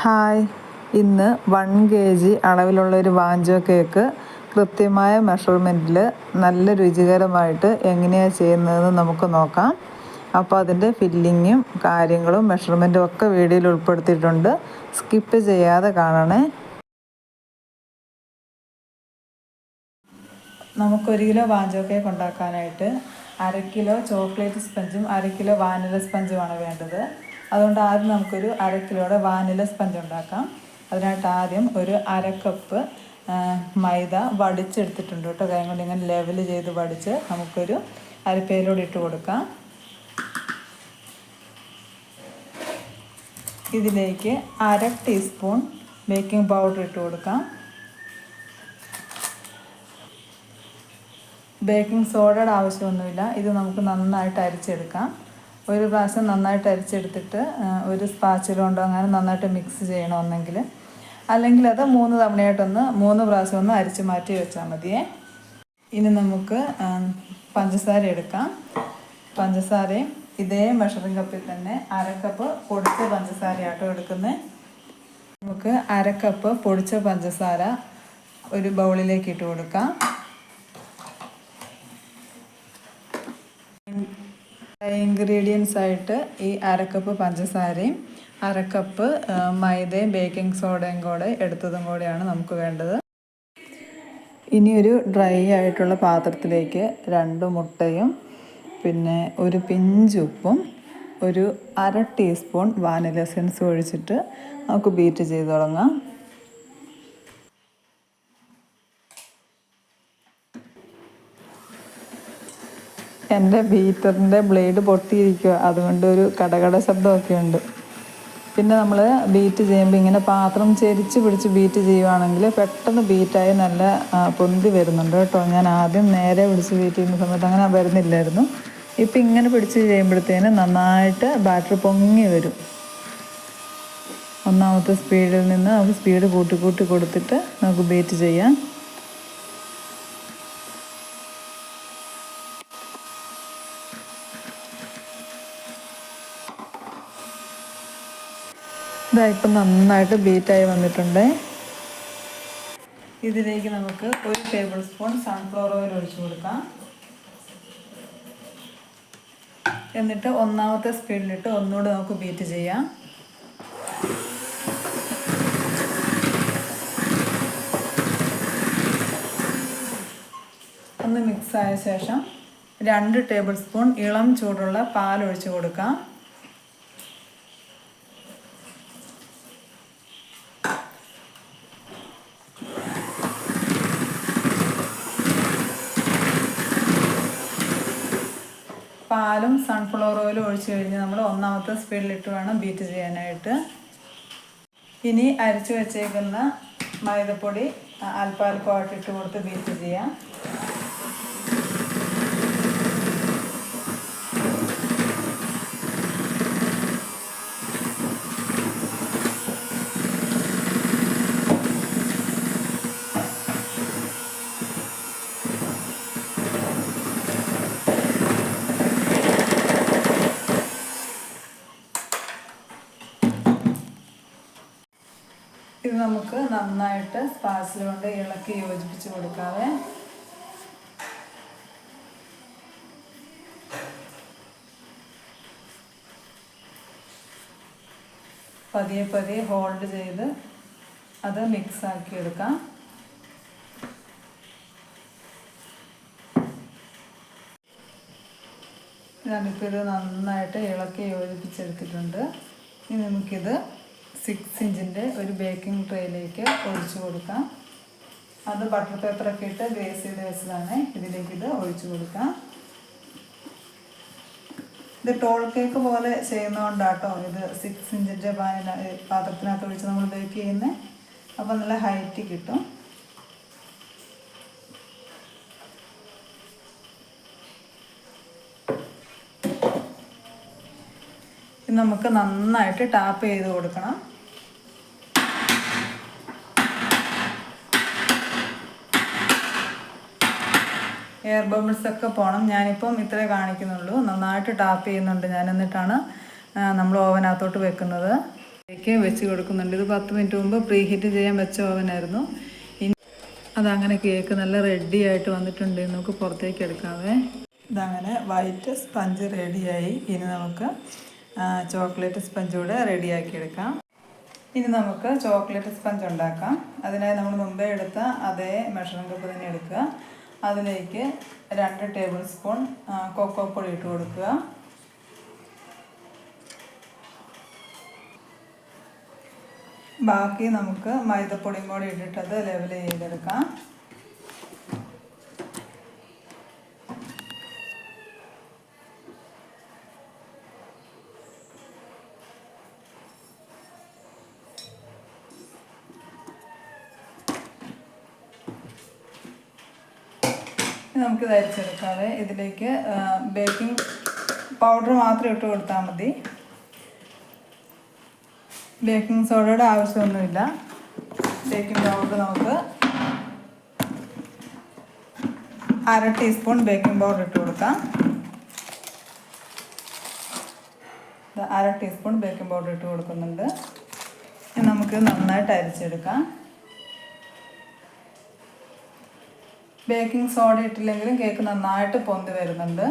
Hi. ഇന്ന് one K G അളവിലുള്ള ഒരു വാഞ്ചോ കേക്ക് കൃത്യമായ മെഷർമെന്റിൽ നല്ല രുചികരമായിട്ട് എങ്ങനെയാണ് ചെയ്യുന്നതെന്ന് നമുക്ക് നോക്കാം. അപ്പോൾ അതിന്റെ ഫില്ലിങ്ങും കാര്യങ്ങളും മെഷർമെന്റും ഒക്കെ വീഡിയോയിൽ ഉൾപ്പെടുത്തിയിട്ടുണ്ട്. സ്കിപ്പ് ചെയ്യാതെ കാണണേ. നമുക്കൊരു കിലോ വാഞ്ചോ കേക്ക് ഉണ്ടാക്കാനായിട്ട് അര കിലോ ചോക്ലേറ്റ് സ്പഞ്ചും അര കിലോ വാനില സ്പഞ്ചുമാണ് വേണ്ടത്. അതുകൊണ്ട് ആദ്യം നമുക്കൊരു അര കിലോയുടെ വാനില സ്പഞ്ച് ഉണ്ടാക്കാം. അതിനായിട്ട് ആദ്യം ഒരു അര കപ്പ് മൈദ വടിച്ചെടുത്തിട്ടുണ്ട് കേട്ടോ. കൈ കൊണ്ട് ഇങ്ങനെ ലെവൽ ചെയ്ത് വടിച്ച് നമുക്കൊരു അരപ്പയിലൂടെ ഇട്ട് കൊടുക്കാം. ഇതിലേക്ക് അര ടീസ്പൂൺ ബേക്കിംഗ് പൗഡർ ഇട്ട് കൊടുക്കാം. ബേക്കിംഗ് സോഡയുടെ ആവശ്യമൊന്നുമില്ല. ഇത് നമുക്ക് നന്നായിട്ട് അരിച്ചെടുക്കാം. ഒരു പ്രാവശ്യം നന്നായിട്ട് അരിച്ചെടുത്തിട്ട് ഒരു സ്പാച്ചിൽ കൊണ്ടോ അങ്ങനെ നന്നായിട്ട് മിക്സ് ചെയ്യണമെന്നെങ്കിൽ. അല്ലെങ്കിൽ അത് മൂന്ന് തവണയായിട്ടൊന്ന് മൂന്ന് പ്രാവശ്യം ഒന്ന് അരിച്ച് മാറ്റി വെച്ചാൽ മതിയേ. ഇനി നമുക്ക് പഞ്ചസാര എടുക്കാം. പഞ്ചസാരയും ഇതേ മെഷറിംഗ് കപ്പിൽ തന്നെ അരക്കപ്പ് കപ്പ് പൊടിച്ച പഞ്ചസാര ആട്ടോ എടുക്കുന്നത് നമുക്ക് അരക്കപ്പ് കപ്പ് പൊടിച്ച പഞ്ചസാര ഒരു ബൗളിലേക്ക് ഇട്ട് കൊടുക്കാം. ഇൻഗ്രീഡിയൻസ് ആയിട്ട് ഈ അരക്കപ്പ് പഞ്ചസാരയും അരക്കപ്പ് മൈദയും ബേക്കിംഗ് സോഡയും കൂടെ എടുത്തതും കൂടെയാണ് നമുക്ക് വേണ്ടത്. ഇനി ഒരു ഡ്രൈ ആയിട്ടുള്ള പാത്രത്തിലേക്ക് രണ്ട് മുട്ടയും പിന്നെ ഒരു പിഞ്ച് ഉപ്പും ഒരു അര ടീസ്പൂൺ വാനില എസെൻസ് ഒഴിച്ചിട്ട് നമുക്ക് ബീറ്റ് ചെയ്ത് തുടങ്ങാം. എന്റെ ബീറ്ററിന്റെ ബ്ലേഡ് പൊട്ടിയിരിക്കുക അതുകൊണ്ട് ഒരു കടകട ശബ്ദമൊക്കെ ഉണ്ട് പിന്നെ നമ്മൾ ബീറ്റ് ചെയ്യുമ്പോൾ ഇങ്ങനെ പാത്രം ചെരിച്ച് പിടിച്ച് ബീറ്റ് ചെയ്യുവാണെങ്കിൽ പെട്ടെന്ന് ബീറ്റായി നല്ല പൊന്തി വരുന്നുണ്ട് കേട്ടോ. ഞാൻ ആദ്യം നേരെ പിടിച്ച് ബീറ്റ് ചെയ്യുന്ന സമയത്ത് അങ്ങനെ വരുന്നില്ലായിരുന്നു. ഇപ്പം ഇങ്ങനെ പിടിച്ച് ചെയ്യുമ്പോഴത്തേന് നന്നായിട്ട് ബാറ്ററി പൊങ്ങി വരും. ഒന്നാമത്തെ സ്പീഡിൽ നിന്ന് നമുക്ക് സ്പീഡ് കൂട്ടി കൂട്ടി കൊടുത്തിട്ട് നമുക്ക് ബീറ്റ് ചെയ്യാം. ഇതാ ഇപ്പം നന്നായിട്ട് ബീറ്റായി വന്നിട്ടുണ്ട്. ഇതിലേക്ക് നമുക്ക് ഒരു ടേബിൾ സ്പൂൺ സൺഫ്ലവർ ഓയിൽ ഒഴിച്ചു കൊടുക്കാം. എന്നിട്ട് ഒന്നാമത്തെ സ്പീഡിലിട്ട് ഒന്നുകൂടെ നമുക്ക് ബീറ്റ് ചെയ്യാം. ഒന്ന് മിക്സ് ആയ ശേഷം രണ്ട് ടേബിൾ സ്പൂൺ ഇളം ചൂടുള്ള പാൽ ഒഴിച്ചു കൊടുക്കാം. പാലും സൺഫ്ലവർ ഓയിലും ഒഴിച്ച് കഴിഞ്ഞ് നമ്മൾ ഒന്നാമത്തെ സ്പീഡിലിട്ട് വേണം ബീറ്റ് ചെയ്യാനായിട്ട്. ഇനി അരിച്ചു വെച്ചേക്കുന്ന മൈദപ്പൊടി അല്പാൽപ്പമായിട്ട് ഇട്ട് കൊടുത്ത് ബീറ്റ് ചെയ്യാം. ഇത് നമുക്ക് നന്നായിട്ട് സ്പാസിൽ കൊണ്ട് ഇളക്കി യോജിപ്പിച്ച് കൊടുക്കാവേ. പതിയെ പതിയെ ഹോൾഡ് ചെയ്ത് അത് മിക്സ് ആക്കി എടുക്കാം. ഞാനിപ്പോൾ ഇത് നന്നായിട്ട് ഇളക്കി യോജിപ്പിച്ചെടുത്തിട്ടുണ്ട്. ഇനി നമുക്കിത് സിക്സ് ഇഞ്ചിന്റെ ഒരു ബേക്കിംഗ് ട്രേയിലേക്ക് ഒഴിച്ചു കൊടുക്കാം. അത് ബട്ടർ പേപ്പറൊക്കെ ഇട്ട് ഗ്രേസ് ചെയ്ത് വെച്ചതാണ്. ഇതിലേക്ക് ഇത് ഒഴിച്ചു കൊടുക്കാം. ഇത് ടോൾ കേക്ക് പോലെ ചെയ്യുന്നതുകൊണ്ടാട്ടോ ഇത് സിക്സ് ഇഞ്ചിന്റെ പാനില പാത്രത്തിനകത്ത് ഒഴിച്ച് നമ്മൾ ബേക്ക് ചെയ്യുന്നത് അപ്പോൾ നല്ല ഹൈറ്റ് കിട്ടും. നമുക്ക് നന്നായിട്ട് ടാപ്പ് ചെയ്ത് കൊടുക്കണം. എയർ ബബിൾസ് ഒക്കെ പോകണം ഞാനിപ്പം ഇത്രേ കാണിക്കുന്നുള്ളൂ. നന്നായിട്ട് ടാപ്പ് ചെയ്യുന്നുണ്ട് ഞാൻ എന്നിട്ടാണ് നമ്മൾ ഓവനകത്തോട്ട് വെക്കുന്നത്. ഇതിലേക്ക് വെച്ച് കൊടുക്കുന്നുണ്ട്. ഇത് പത്ത് മിനിറ്റ് മുമ്പ് പ്രീ ഹീറ്റ് ചെയ്യാൻ വെച്ച ഓവനായിരുന്നു അതങ്ങനെ കേക്ക് നല്ല റെഡി ആയിട്ട് വന്നിട്ടുണ്ട്. നമുക്ക് പുറത്തേക്ക് എടുക്കാവേ. ഇതങ്ങനെ വൈറ്റ് സ്പഞ്ച് റെഡിയായി ഇനി നമുക്ക് ചോക്ലേറ്റ് സ്പഞ്ച് കൂടെ റെഡിയാക്കി എടുക്കാം. ഇനി നമുക്ക് ചോക്ലേറ്റ് സ്പഞ്ച് ഉണ്ടാക്കാം. അതിനായി നമ്മൾ മുമ്പേ എടുത്ത അതേ മെഷറിംഗ് കപ്പ് തന്നെ എടുക്കുക. അതിലേക്ക് രണ്ട് ടേബിൾ സ്പൂൺ കൊക്കോ പൊടി ഇട്ട് കൊടുക്കുക. ബാക്കി നമുക്ക് മൈദപ്പൊടിയും കൂടി ഇട്ടിട്ടത് ലെവൽ ചെയ്തെടുക്കാം. നമുക്ക് അരിച്ചെടുക്കാതെ ഇതിലേക്ക് ബേക്കിംഗ് പൗഡർ മാത്രം ഇട്ട് കൊടുത്താൽ മതി. ബേക്കിംഗ് സോഡയുടെ ആവശ്യമൊന്നുമില്ല. ബേക്കിംഗ് പൗഡർ നമുക്ക് അര ടീസ്പൂൺ ബേക്കിംഗ് പൗഡർ ഇട്ട് കൊടുക്കാം. അര ടീസ്പൂൺ ബേക്കിംഗ് പൗഡർ ഇട്ട് കൊടുക്കുന്നുണ്ട്. നമുക്ക് നന്നായിട്ട് അരിച്ചെടുക്കാം. ബേക്കിംഗ് സോഡ ഇട്ടില്ലെങ്കിലും കേക്ക് നന്നായിട്ട് പൊന്തി വരുന്നുണ്ട്.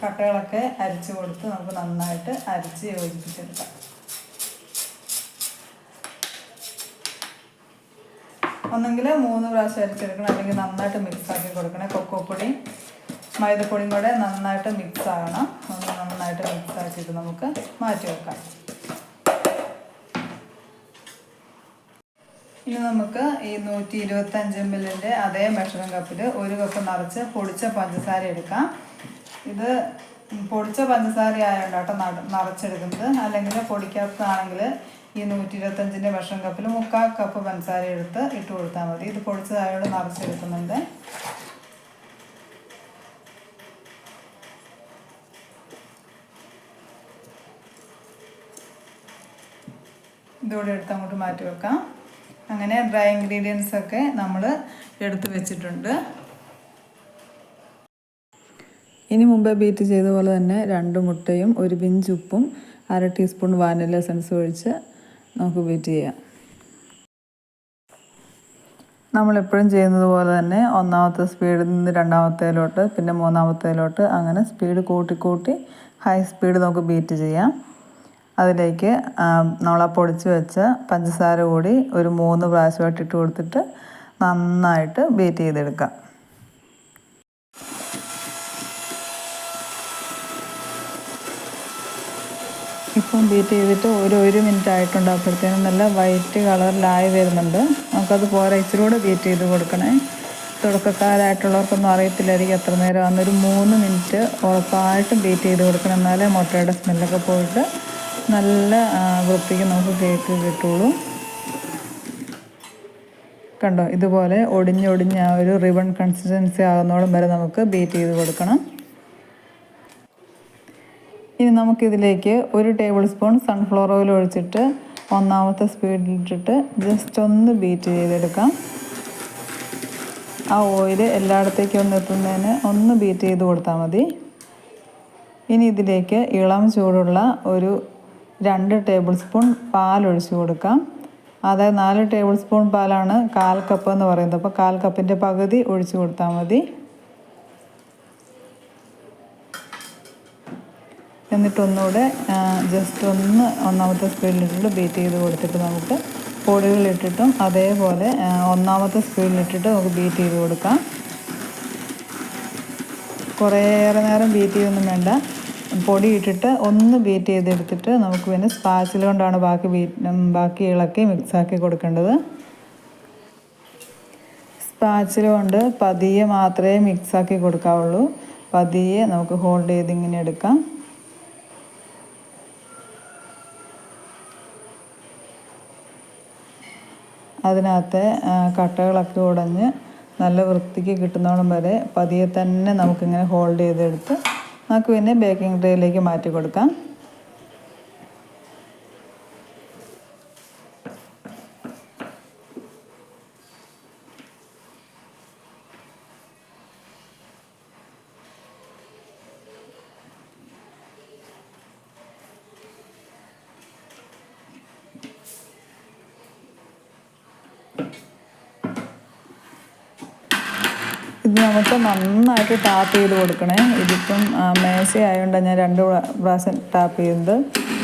കട്ടകളൊക്കെ അരിച്ചു കൊടുത്ത് നമുക്ക് നന്നായിട്ട് അരിച്ച് യോജിപ്പിച്ചെടുക്കാം. ഒന്നെങ്കിൽ മൂന്ന് പ്രാവശ്യം അരിച്ചെടുക്കണം അല്ലെങ്കിൽ നന്നായിട്ട് മിക്സ് ആക്കി കൊടുക്കണം. കൊക്കോ പൊടി മൈദപ്പൊടിയും കൂടെ നന്നായിട്ട് മിക്സ് ആകണം. ഒന്ന് നന്നായിട്ട് മിക്സ് ആക്കിയിട്ട് നമുക്ക് മാറ്റി വെക്കാം ഇനി നമുക്ക് ഈ നൂറ്റി ഇരുപത്തഞ്ച് എം എല്ലിന്റെ അതേ മെഷറിംഗ് കപ്പിൽ ഒരു കപ്പ് നിറച്ച് പൊടിച്ച പഞ്ചസാര എടുക്കാം. ഇത് പൊടിച്ച പഞ്ചസാര ആയതുകൊണ്ട് കേട്ടോ നിറച്ചെടുക്കുന്നത്. അല്ലെങ്കിൽ പൊടിക്കാത്തതാണെങ്കിൽ ഈ നൂറ്റി ഇരുപത്തഞ്ചിന്റെ മെഷറിംഗ് കപ്പിൽ മുക്കാൽ കപ്പ് പഞ്ചസാര എടുത്ത് ഇട്ട് കൊടുത്താൽ മതി. ഇത് പൊടിച്ചതായോട് നിറച്ചെടുക്കുന്നുണ്ട്. ഇതോടെ എടുത്ത് അങ്ങോട്ട് മാറ്റി വെക്കാം. അങ്ങനെ ഡ്രൈ ഇൻഗ്രീഡിയൻസ് ഒക്കെ നമ്മൾ എടുത്തു വെച്ചിട്ടുണ്ട്. ഇനി മുമ്പേ ബീറ്റ് ചെയ്ത പോലെ തന്നെ രണ്ട് മുട്ടയും ഒരു പിഞ്ച് ഉപ്പും അര ടീസ്പൂൺ വാനില എസൻസ് ഒഴിച്ച് നമുക്ക് ബീറ്റ് ചെയ്യാം. നമ്മളെപ്പോഴും ചെയ്യുന്നത് പോലെ തന്നെ ഒന്നാമത്തെ സ്പീഡിൽ നിന്ന് രണ്ടാമത്തേലോട്ട് പിന്നെ മൂന്നാമത്തേലോട്ട് അങ്ങനെ സ്പീഡ് കൂട്ടി കൂട്ടി ഹൈ സ്പീഡ് നമുക്ക് ബീറ്റ് ചെയ്യാം. അതിലേക്ക് നമ്മൾ ആ പൊടിച്ച് വെച്ച പഞ്ചസാര കൂടി ഒരു മൂന്ന് പ്രാവശ്യമായിട്ട് ഇട്ട് കൊടുത്തിട്ട് നന്നായിട്ട് ബീറ്റ് ചെയ്തെടുക്കാം. ഇപ്പം ബീറ്റ് ചെയ്തിട്ട് ഒരു ഒരു മിനിറ്റ് ആയിട്ടുണ്ട്. അപ്പോഴത്തേനും നല്ല വൈറ്റ് കളറിലായി വരുന്നുണ്ട്. നമുക്കത് പോരാ ഇച്ചിരി കൂടെ ബീറ്റ് ചെയ്ത് കൊടുക്കണേ. തുടക്കക്കാരായിട്ടുള്ളവർക്കൊന്നും അറിയത്തില്ലായിരിക്കും എത്ര നേരം അന്നൊരു മൂന്ന് മിനിറ്റ് ഉറപ്പായിട്ടും ബീറ്റ് ചെയ്ത് കൊടുക്കണം. എന്നാലേ മുട്ടയുടെ സ്മെല്ലൊക്കെ പോയിട്ട് നല്ല വൃത്തിക്ക് നമുക്ക് കേക്ക് കിട്ടുള്ളൂ. കണ്ടോ? ഇതുപോലെ ഒടിഞ്ഞൊടിഞ്ഞ ആ ഒരു റിബൺ കൺസിസ്റ്റൻസി ആകുന്നോളം വരെ നമുക്ക് ബീറ്റ് ചെയ്ത് കൊടുക്കണം. ഇനി നമുക്കിതിലേക്ക് ഒരു ടേബിൾ സ്പൂൺ സൺഫ്ലവർ ഓയിൽ ഒഴിച്ചിട്ട് ഒന്നാമത്തെ സ്പീഡിലിട്ടിട്ട് ജസ്റ്റ് ഒന്ന് ബീറ്റ് ചെയ്തെടുക്കാം. ആ ഓയിൽ എല്ലായിടത്തേക്കും ഒന്ന് എത്തുന്നതിന് ഒന്ന് ബീറ്റ് ചെയ്ത് കൊടുത്താൽ മതി. ഇനി ഇതിലേക്ക് ഇളം ചൂടുള്ള ഒരു രണ്ട് ടേബിൾ സ്പൂൺ പാൽ ഒഴിച്ചു കൊടുക്കാം. അതായത് നാല് ടേബിൾ സ്പൂൺ പാലാണ് കാൽ കപ്പ് എന്ന് പറയുന്നത്. അപ്പോൾ കാൽ കപ്പിന്റെ പകുതി ഒഴിച്ചു കൊടുത്താൽ മതി. എന്നിട്ടൊന്നുകൂടെ ജസ്റ്റ് ഒന്ന് ഒന്നാമത്തെ സ്പീഡിലിട്ടിട്ട് ബീറ്റ് ചെയ്ത് കൊടുത്തിട്ട് നമുക്ക് പൊടികളിട്ടിട്ടും അതേപോലെ ഒന്നാമത്തെ സ്പീഡിലിട്ടിട്ട് നമുക്ക് ബീറ്റ് ചെയ്ത് കൊടുക്കാം. കുറേയേറെ നേരം ബീറ്റ് ചെയ്യൊന്നും വേണ്ട. പൊടി ഇട്ടിട്ട് ഒന്ന് ബീറ്റ് ചെയ്തെടുത്തിട്ട് നമുക്ക് പിന്നെ സ്പാച്ചിൽ കൊണ്ടാണ് ബാക്കി ബീറ്റ് ബാക്കി ഇളക്കി മിക്സാക്കി കൊടുക്കേണ്ടത്. സ്പാച്ചിൽ കൊണ്ട് പതിയെ മാത്രമേ മിക്സാക്കി കൊടുക്കാവുള്ളൂ. പതിയെ നമുക്ക് ഹോൾഡ് ചെയ്ത് ഇങ്ങനെ എടുക്കാം. അതിനകത്തെ കട്ടകളൊക്കെ ഉടഞ്ഞ് നല്ല വൃത്തിക്ക് കിട്ടുന്നോളം വരെ പതിയെ തന്നെ നമുക്കിങ്ങനെ ഹോൾഡ് ചെയ്തെടുത്ത് നമുക്ക് പിന്നെ ബേക്കിംഗ് ട്രേയിലേക്ക് മാറ്റി കൊടുക്കാം ഇത് നമുക്ക് നന്നായിട്ട് ടാപ്പ് ചെയ്ത് കൊടുക്കണേ. ഇതിപ്പം മേശ മേശയായതുകൊണ്ട് ഞാൻ രണ്ട് പ്രാ- പ്രാവശ്യം ടാപ്പ് ചെയ്യുന്നത്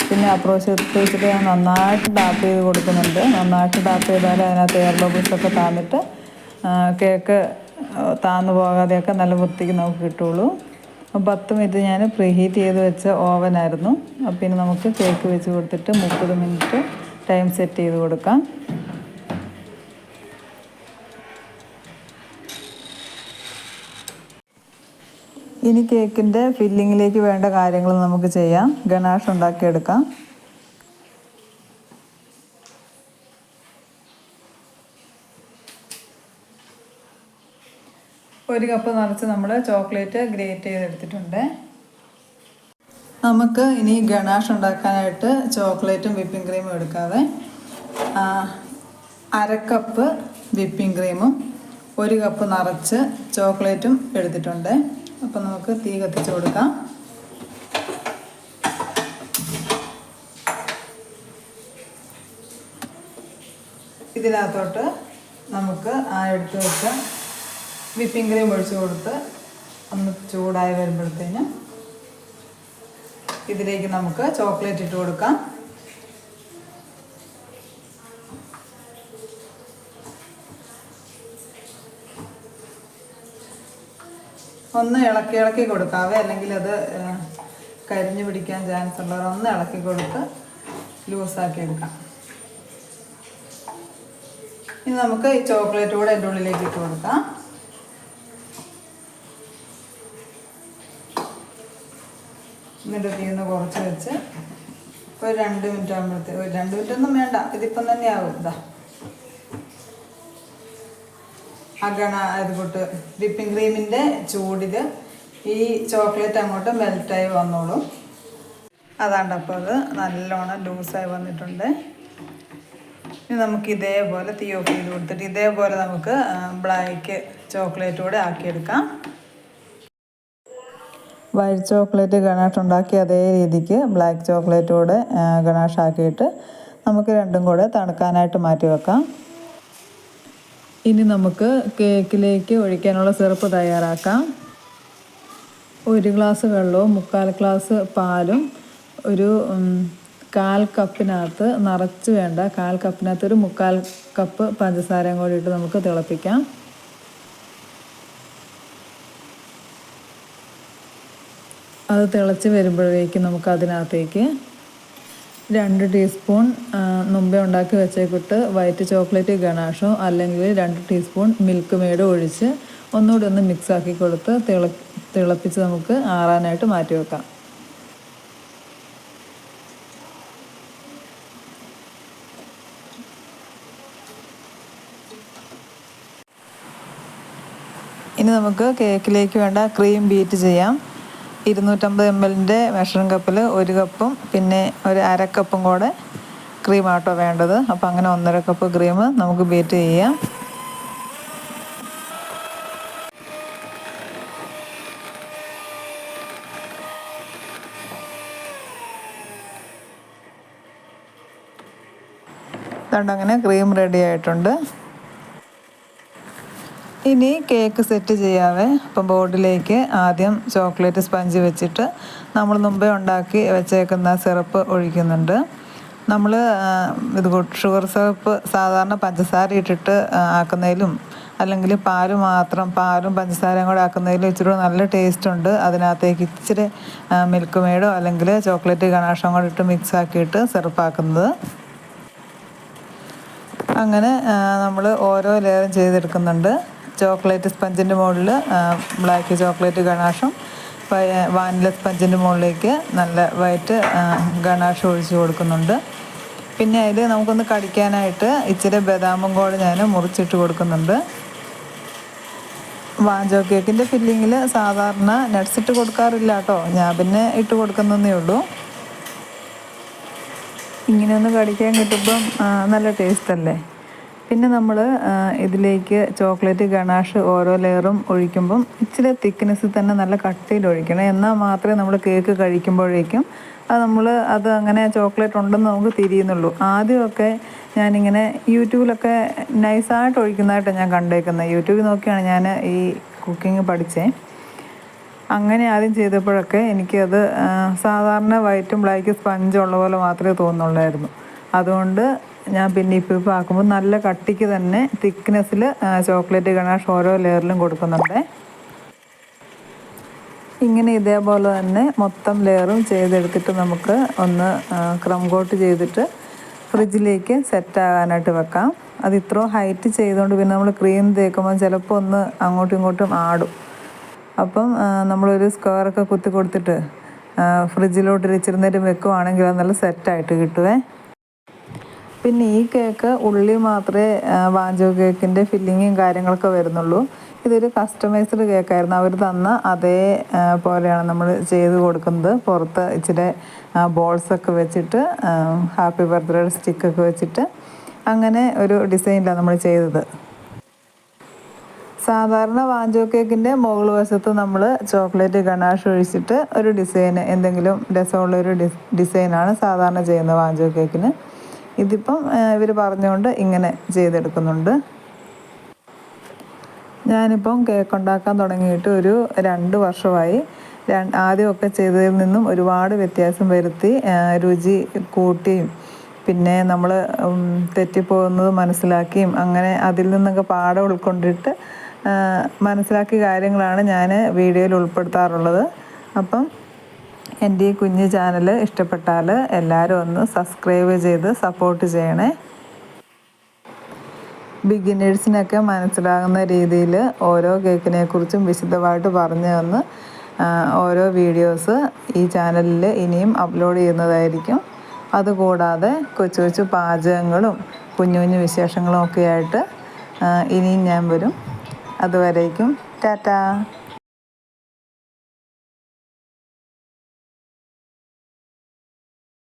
പിന്നെ അപ്രോച്ച് വെച്ചിട്ട് ഞാൻ നന്നായിട്ട് ടാപ്പ് ചെയ്ത് കൊടുക്കുന്നുണ്ട്. നന്നായിട്ട് ടാപ്പ് ചെയ്താൽ അതിനകത്ത് എയർ ബബിൾസൊക്കെ താന്നിട്ട് കേക്ക് താന്നു പോകാതെയൊക്കെ നല്ല വൃത്തിക്ക് നമുക്ക് കിട്ടുള്ളൂ. അപ്പോൾ പത്ത് മിനിറ്റ് ഞാൻ പ്രീ ഹീറ്റ് ചെയ്ത് വെച്ച ഓവനായിരുന്നു പിന്നെ നമുക്ക് കേക്ക് വെച്ച് കൊടുത്തിട്ട് മുപ്പത് മിനിറ്റ് ടൈം സെറ്റ് ചെയ്ത് കൊടുക്കാം. ഇനി കേക്കിന്റെ ഫില്ലിങ്ങിലേക്ക് വേണ്ട കാര്യങ്ങൾ നമുക്ക് ചെയ്യാം. ഗണാഷ് ഉണ്ടാക്കിയെടുക്കാം. ഒരു കപ്പ് നിറച്ച് നമ്മൾ ചോക്ലേറ്റ് ഗ്രേറ്റ് ചെയ്തെടുത്തിട്ടുണ്ട്. നമുക്ക് ഇനി ഗണാഷ് ഉണ്ടാക്കാനായിട്ട് ചോക്ലേറ്റും വിപ്പിംഗ് ക്രീമും എടുക്കാതെ അരക്കപ്പ് അര കപ്പ് വിപ്പിംഗ് ക്രീമും ഒരു കപ്പ് നിറച്ച് ചോക്ലേറ്റും എടുത്തിട്ടുണ്ട്. അപ്പം നമുക്ക് തീ കത്തിച്ച് കൊടുക്കാം. ഇതിനകത്തോട്ട് നമുക്ക് ആ എടുത്ത് വെച്ച വിപ്പിംഗ് ക്രീം ഒഴിച്ച് കൊടുത്ത് ഒന്ന് ചൂടായി വരുമ്പോഴത്തേനും ഇതിലേക്ക് നമുക്ക് ചോക്ലേറ്റ് ഇട്ട് കൊടുക്കാം. ഒന്ന് ഇളക്കി ഇളക്കി കൊടുക്കാവേ അല്ലെങ്കിൽ അത് കരിഞ്ഞു പിടിക്കാൻ ചാൻസ് ഉള്ളവർ ഒന്ന് ഇളക്കി കൊടുത്ത് ലൂസാക്കി എടുക്കാം. ഇനി നമുക്ക് ഈ ചോക്ലേറ്റ് കൂടെ എന്റെ ഉള്ളിലേക്ക് ഇട്ട് കൊടുക്കാം. എന്നിട്ട് തീന്ന് കുറച്ച് വെച്ച് ഒരു രണ്ട് മിനിറ്റ് ആകുമ്പോഴത്തേക്ക് ഒരു രണ്ട് മിനിറ്റ് ഒന്നും വേണ്ട ഇതിപ്പം തന്നെ ആവും. ഇതാ ആ ഗണ ഇത് കൂട്ട് വിപ്പിംഗ് ക്രീമിന്റെ ചൂടിൽ ഈ ചോക്ലേറ്റ് അങ്ങോട്ട് മെൽറ്റായി വന്നോളും. അതാണ്ട് അപ്പോൾ അത് നല്ലോണം ലൂസായി വന്നിട്ടുണ്ട്. ഇനി നമുക്ക് ഇതേപോലെ തീ ഓഫ് ചെയ്ത് കൊടുത്തിട്ട് ഇതേപോലെ നമുക്ക് ബ്ലാക്ക് ചോക്ലേറ്റ് കൂടെ ആക്കിയെടുക്കാം. വൈറ്റ് ചോക്ലേറ്റ് ഗണാഷ് ഉണ്ടാക്കി അതേ രീതിക്ക് ബ്ലാക്ക് ചോക്ലേറ്റ് കൂടെ ഗണാഷ് ആക്കിയിട്ട് നമുക്ക് രണ്ടും കൂടെ തണുക്കാനായിട്ട് മാറ്റി വെക്കാം. ഇനി നമുക്ക് കേക്കിലേക്ക് ഒഴിക്കാനുള്ള സിറപ്പ് തയ്യാറാക്കാം. ഒരു ഗ്ലാസ് വെള്ളവും മുക്കാൽ ഗ്ലാസ് പാലും ഒരു കാൽ കപ്പിനകത്ത് നിറച്ച് വേണ്ട കാൽ കപ്പിനകത്ത് ഒരു മുക്കാൽ കപ്പ് പഞ്ചസാരയും കൂടി ഇട്ട് നമുക്ക് തിളപ്പിക്കാം. അത് തിളച്ച് വരുമ്പോഴേക്കും നമുക്ക് അതിനകത്തേക്ക് രണ്ട് ടീസ്പൂൺ മുമ്പേ ഉണ്ടാക്കി വെച്ചേക്കിട്ട് വൈറ്റ് ചോക്ലേറ്റ് ഗണാഷോ അല്ലെങ്കിൽ രണ്ട് ടീസ്പൂൺ മിൽക്ക് മെയ്ഡോ ഒഴിച്ച് ഒന്നുകൂടി ഒന്ന് മിക്സ് ആക്കി കൊടുത്ത് തിള തിളപ്പിച്ച് നമുക്ക് ആറാനായിട്ട് മാറ്റി വെക്കാം. ഇനി നമുക്ക് കേക്കിലേക്ക് വേണ്ട ക്രീം ബീറ്റ് ചെയ്യാം. ഇരുന്നൂറ്റമ്പത് എം എല്ലിന്റെ മെഷറിംഗ് കപ്പിൽ ഒരു കപ്പും പിന്നെ ഒരു അര കപ്പും കൂടെ ക്രീമാട്ടോ വേണ്ടത്. അപ്പോൾ അങ്ങനെ ഒന്നര കപ്പ് ക്രീം നമുക്ക് ബീറ്റ് ചെയ്യാം. അതുകൊണ്ട് അങ്ങനെ ക്രീം റെഡി ആയിട്ടുണ്ട്. ഇനി കേക്ക് സെറ്റ് ചെയ്യാവേ. അപ്പം ബോർഡിലേക്ക് ആദ്യം ചോക്ലേറ്റ് സ്പഞ്ച് വെച്ചിട്ട് നമ്മൾ മുമ്പേ ഉണ്ടാക്കി വെച്ചേക്കുന്ന സിറപ്പ് ഒഴിക്കുന്നുണ്ട്. നമ്മൾ ഇത് ഷുഗർ സിറപ്പ് സാധാരണ പഞ്ചസാര ഇട്ടിട്ട് ആക്കുന്നതിലും അല്ലെങ്കിൽ പാൽ മാത്രം പാലും പഞ്ചസാരയും കൂടെ ആക്കുന്നതിലും ഇച്ചിരി നല്ല ടേസ്റ്റ് ഉണ്ട്. അതിനകത്തേക്ക് ഇച്ചിരി മിൽക്ക് മെയ്ഡോ അല്ലെങ്കിൽ ചോക്ലേറ്റ് ഗണാഷം കൂടെ ഇട്ട് മിക്സ് ആക്കിയിട്ട് സിറപ്പാക്കുന്നത്. അങ്ങനെ നമ്മൾ ഓരോ ലെയറും ചെയ്തെടുക്കുന്നുണ്ട്. ചോക്ലേറ്റ് സ്പഞ്ചിന്റെ മുകളിൽ ബ്ലാക്ക് ചോക്ലേറ്റ് ഗണാഷും വാനില സ്പഞ്ചിന്റെ മുകളിലേക്ക് നല്ല വൈറ്റ് ഗണാഷ് ഒഴിച്ച് കൊടുക്കുന്നുണ്ട്. പിന്നെ അതിൽ നമുക്കൊന്ന് കടിക്കാനായിട്ട് ഇച്ചിരി ബദാമും കൂടെ ഞാൻ മുറിച്ചിട്ട് കൊടുക്കുന്നുണ്ട്. വാഞ്ചോ കേക്കിന്റെ ഫില്ലിങ്ങിൽ സാധാരണ നട്ട്സ് ഇട്ട് കൊടുക്കാറില്ല കേട്ടോ. ഞാൻ പിന്നെ ഇട്ട് കൊടുക്കുന്നതേ ഉള്ളൂ. ഇങ്ങനെ ഒന്ന് കടിക്കാൻ കിട്ടുമ്പം നല്ല ടേസ്റ്റ് അല്ലേ? പിന്നെ നമ്മൾ ഇതിലേക്ക് ചോക്ലേറ്റ് ഗണാഷ് ഓരോ ലെയറും ഒഴിക്കുമ്പം ഇച്ചിരി തിക്നെസ്സിൽ തന്നെ നല്ല കട്ടിയിൽ ഒഴിക്കണം. എന്നാൽ മാത്രമേ നമ്മൾ കേക്ക് കഴിക്കുമ്പോഴേക്കും അത് നമ്മൾ അത് അങ്ങനെ ചോക്ലേറ്റ് ഉണ്ടെന്ന് നമുക്ക് തിരിയുന്നുള്ളൂ. ആദ്യമൊക്കെ ഞാനിങ്ങനെ യൂട്യൂബിലൊക്കെ നൈസായിട്ട് ഒഴിക്കുന്നതായിട്ട് ഞാൻ കണ്ടേക്കുന്നത്. യൂട്യൂബിൽ നോക്കിയാണ് ഞാൻ ഈ കുക്കിംഗ് പഠിച്ചേ. അങ്ങനെ ആദ്യം ചെയ്തപ്പോഴൊക്കെ എനിക്കത് സാധാരണ വൈറ്റും ബ്ലാക്ക് സ്പഞ്ചുള്ള പോലെ മാത്രമേ തോന്നുള്ളായിരുന്നു അതുകൊണ്ട് ഞാൻ പിന്നെ ഇപ്പോൾ ഇപ്പോൾ ആക്കുമ്പോൾ നല്ല കട്ടിക്ക് തന്നെ തിക്നെസ്സിൽ ചോക്ലേറ്റ് ഗണാഷ് ഓരോ ലെയറിലും കൊടുക്കുന്നുണ്ട്. ഇങ്ങനെ ഇതേപോലെ തന്നെ മൊത്തം ലെയറും ചെയ്തെടുത്തിട്ട് നമുക്ക് ഒന്ന് ക്രം കോട്ട് ചെയ്തിട്ട് ഫ്രിഡ്ജിലേക്ക് സെറ്റ് ആകാനായിട്ട് വെക്കാം. അത് ഇത്രയും ഹൈറ്റ് ചെയ്തുകൊണ്ട് പിന്നെ നമ്മൾ ക്രീം തേക്കുമ്പോൾ ചിലപ്പോൾ ഒന്ന് അങ്ങോട്ടും ഇങ്ങോട്ടും ആടും. അപ്പം നമ്മളൊരു സ്ക്വയറൊക്കെ കുത്തി കൊടുത്തിട്ട് ഫ്രിഡ്ജിലോട്ട് ഇച്ചിരി വെക്കുവാണെങ്കിൽ അത് നല്ല സെറ്റായിട്ട് കിട്ടുവേ. പിന്നെ ഈ കേക്ക് ഉള്ളി മാത്രമേ വാഞ്ചോ കേക്കിന്റെ ഫില്ലിങ്ങും കാര്യങ്ങളൊക്കെ വരുന്നുള്ളൂ. ഇതൊരു കസ്റ്റമൈസ്ഡ് കേക്കായിരുന്നു. അവർ തന്ന അതേ പോലെയാണ് നമ്മൾ ചെയ്ത് കൊടുക്കുന്നത്. പുറത്ത് ഇച്ചിരി ബോൾസൊക്കെ വെച്ചിട്ട് ഹാപ്പി ബർത്ത്ഡേ സ്റ്റിക്കൊക്കെ വെച്ചിട്ട് അങ്ങനെ ഒരു ഡിസൈനിലാണ് നമ്മൾ ചെയ്തത്. സാധാരണ വാഞ്ചോ കേക്കിന്റെ മുകൾ വശത്ത് നമ്മൾ ചോക്ലേറ്റ് ഗണാഷ് ഒഴിച്ചിട്ട് ഒരു ഡിസൈൻ എന്തെങ്കിലും രസമുള്ള ഒരു ഡിസൈനാണ് സാധാരണ ചെയ്യുന്നത് വാഞ്ചോ കേക്കിന്. ഇതിപ്പം ഇവർ പറഞ്ഞുകൊണ്ട് ഇങ്ങനെ ചെയ്തെടുക്കുന്നുണ്ട്. ഞാനിപ്പം കേക്ക് ഉണ്ടാക്കാൻ തുടങ്ങിയിട്ട് ഒരു രണ്ട് വർഷമായി. ആദ്യമൊക്കെ ചെയ്തതിൽ നിന്നും ഒരുപാട് വ്യത്യാസം വരുത്തി രുചി കൂട്ടിയും പിന്നെ നമ്മൾ തെറ്റിപ്പോകുന്നത് മനസ്സിലാക്കിയും അങ്ങനെ അതിൽ നിന്നൊക്കെ പാഠം ഉൾക്കൊണ്ടിട്ട് മനസ്സിലാക്കിയ കാര്യങ്ങളാണ് ഞാൻ വീഡിയോയിൽ ഉൾപ്പെടുത്താറുള്ളത്. അപ്പം എന്റെ ഈ കുഞ്ഞു ചാനൽ ഇഷ്ടപ്പെട്ടാൽ എല്ലാവരും ഒന്ന് സബ്സ്ക്രൈബ് ചെയ്ത് സപ്പോർട്ട് ചെയ്യണേ. ബിഗിനേഴ്സിനൊക്കെ മനസ്സിലാകുന്ന രീതിയിൽ ഓരോ കേക്കിനെ കുറിച്ചും വിശദമായിട്ട് പറഞ്ഞു തന്ന് ഓരോ വീഡിയോസ് ഈ ചാനലിൽ ഇനിയും അപ്ലോഡ് ചെയ്യുന്നതായിരിക്കും. അതുകൂടാതെ കൊച്ചു കൊച്ചു പാചകങ്ങളും കുഞ്ഞു കുഞ്ഞു വിശേഷങ്ങളും ഒക്കെ ആയിട്ട് ഇനിയും ഞാൻ വരും. അതുവരേക്കും ടാറ്റാ.